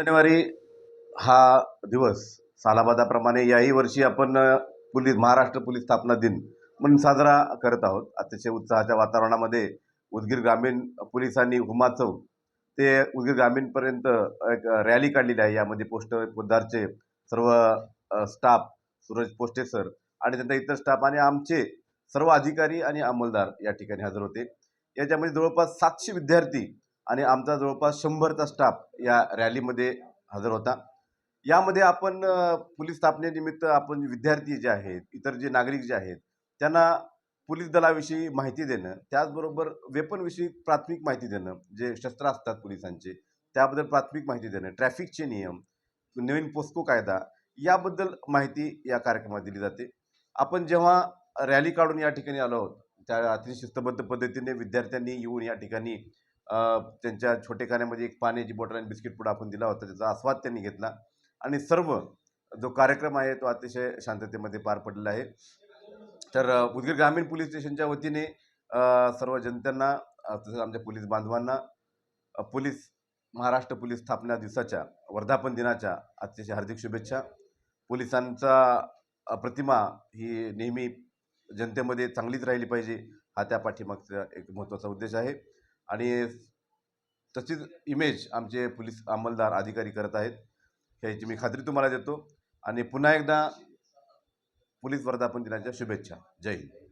शनिवारी हा दिवस सालाबादाप्रमाणे याही वर्षी आपण पोलीस महाराष्ट्र पोलीस स्थापना दिन म्हणून साजरा करत आहोत. अतिशय उत्साहाच्या वातावरणामध्ये उदगीर ग्रामीण पोलिसांनी हुमा चौक ते उदगीर ग्रामीणपर्यंत एक रॅली काढलेली आहे. यामध्ये पोस्ट पोद्दारचे सर्व स्टाफ सूरज पोस्टे सर आणि त्यांचा इतर स्टाफ आणि आमचे सर्व अधिकारी आणि अंमलदार या ठिकाणी हजर होते. याच्यामध्ये जवळपास सातशे विद्यार्थी आणि आमचा जवळपास शंभरचा स्टाफ या रॅलीमध्ये हजर होता. यामध्ये आपण पोलीस स्थापनेनिमित्त आपण विद्यार्थी जे आहेत इतर जे नागरिक जे आहेत त्यांना पोलीस दलाविषयी माहिती देणं त्याचबरोबर वेपनविषयी प्राथमिक माहिती देणं जे शस्त्र असतात पोलिसांचे त्याबद्दल प्राथमिक माहिती देणं ट्रॅफिकचे नियम नवीन पोस्को कायदा याबद्दल माहिती या कार्यक्रमात दिली जाते. आपण जेव्हा रॅली काढून या ठिकाणी आलो आहोत त्या अतिशय शिस्तबद्ध पद्धतीने विद्यार्थ्यांनी येऊन या ठिकाणी त्यांच्या छोटेखान्यामध्ये एक पाण्याची बॉटल आणि बिस्किट पुडा आपण दिला होता त्याचा आस्वाद त्यांनी घेतला. आणि सर्व जो कार्यक्रम आहे तो अतिशय शांततेमध्ये पार पडलेला आहे. तर उदगीर ग्रामीण पोलीस स्टेशनच्या वतीने सर्व जनतेना तसंच आमच्या पोलीस बांधवांना पोलीस महाराष्ट्र पोलीस स्थापना दिवसाच्या वर्धापन दिनाच्या अतिशय हार्दिक शुभेच्छा. पोलिसांचा प्रतिमा ही नेहमी जनतेमध्ये चांगलीच राहिली पाहिजे हा त्या पाठीमागचा एक महत्त्वाचा उद्देश आहे. आणि तशीच इमेज आमचे पोलीस अंमलदार अधिकारी करत आहेत. ह्याची मी खात्री तुम्हाला देतो. आणि पुन्हा एकदा पोलीस वर्धापन दिनाच्या शुभेच्छा. जय हिंद.